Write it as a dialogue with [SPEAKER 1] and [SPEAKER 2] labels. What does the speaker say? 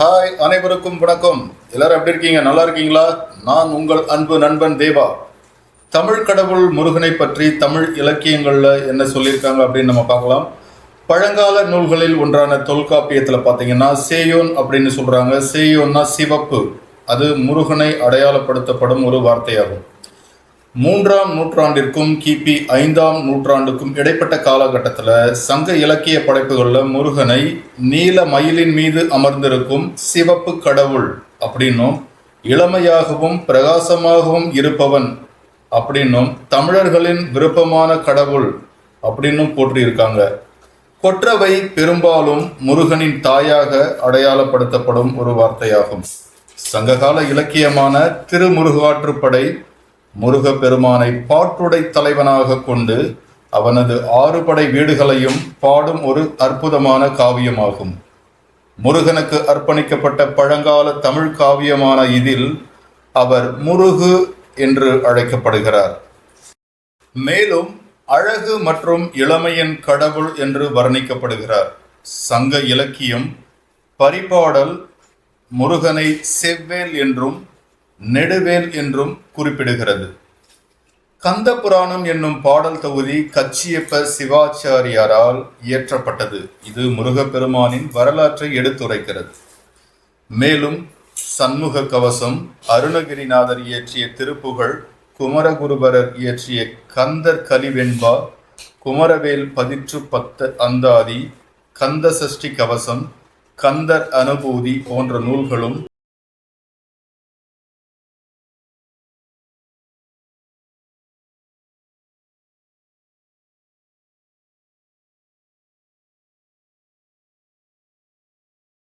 [SPEAKER 1] hi அனைவருக்கும் வணக்கம் எல்லாரும் எப்படி இருக்கீங்க நல்லா இருக்கீங்களா நான் உங்கள் அன்பு நண்பன் தேவா தமிழ் கடவுள் முருகனை பற்றி தமிழ் இலக்கியங்களில் என்ன சொல்லியிருக்காங்க அப்படின்னு நம்ம பார்க்கலாம் பழங்கால நூல்களில் ஒன்றான தொல்காப்பியத்தில் பார்த்தீங்கன்னா சேயோன் அப்படின்னு சொல்கிறாங்க சேயோன்னா சிவப்பு அது முருகனை அடையாளப்படுத்தப்படும் ஒரு வார்த்தையாகும் மூன்றாம் நூற்றாண்டிற்கும் கிபி ஐந்தாம் நூற்றாண்டுக்கும் இடைப்பட்ட காலகட்டத்தில் சங்க இலக்கிய படைப்புகளில் முருகனை நீல மயிலின் மீது அமர்ந்திருக்கும் சிவப்பு கடவுள் அப்படின்னும் இளமையாகவும் பிரகாசமாகவும் இருப்பவன் அப்படின்னும் தமிழர்களின் விருப்பமான கடவுள் அப்படின்னும் போற்றியிருக்காங்க கொற்றவை பெரும்பாலும் முருகனின் தாயாக அடையாளப்படுத்தப்படும் ஒரு வார்த்தையாகும் சங்ககால இலக்கியமான திருமுருகாற்றுப்படை முருகப்பெருமானை பாட்டுடை தலைவனாக கொண்டு அவனது ஆறுபடை வீடுகளையும் பாடும் ஒரு அற்புதமான காவியமாகும் முருகனுக்கு அர்ப்பணிக்கப்பட்ட பழங்கால தமிழ் காவியமான இதில் அவர் முருகு என்று அழைக்கப்படுகிறார் மேலும் அழகு மற்றும் இளமையின் கடவுள் என்று வர்ணிக்கப்படுகிறார் சங்க இலக்கியம் பரிபாடல் முருகனை செவ்வேல் என்றும் நெடுவேல் என்றும் குறிப்பிடுகிறது கந்த புராணம் என்னும் பாடல் தொகுதி கச்சியப்ப சிவாச்சாரியாரால் இயற்றப்பட்டது இது முருகப்பெருமானின் வரலாற்றை எடுத்துரைக்கிறது மேலும் சண்முக கவசம் அருணகிரிநாதர் இயற்றிய திருப்புகழ் குமரகுருபரர் இயற்றிய கந்தர் கலிவெண்பா குமரவேல் பதிற்று பத்த அந்தாதி கந்த சஷ்டி கவசம் கந்தர் அனுபூதி போன்ற நூல்களும்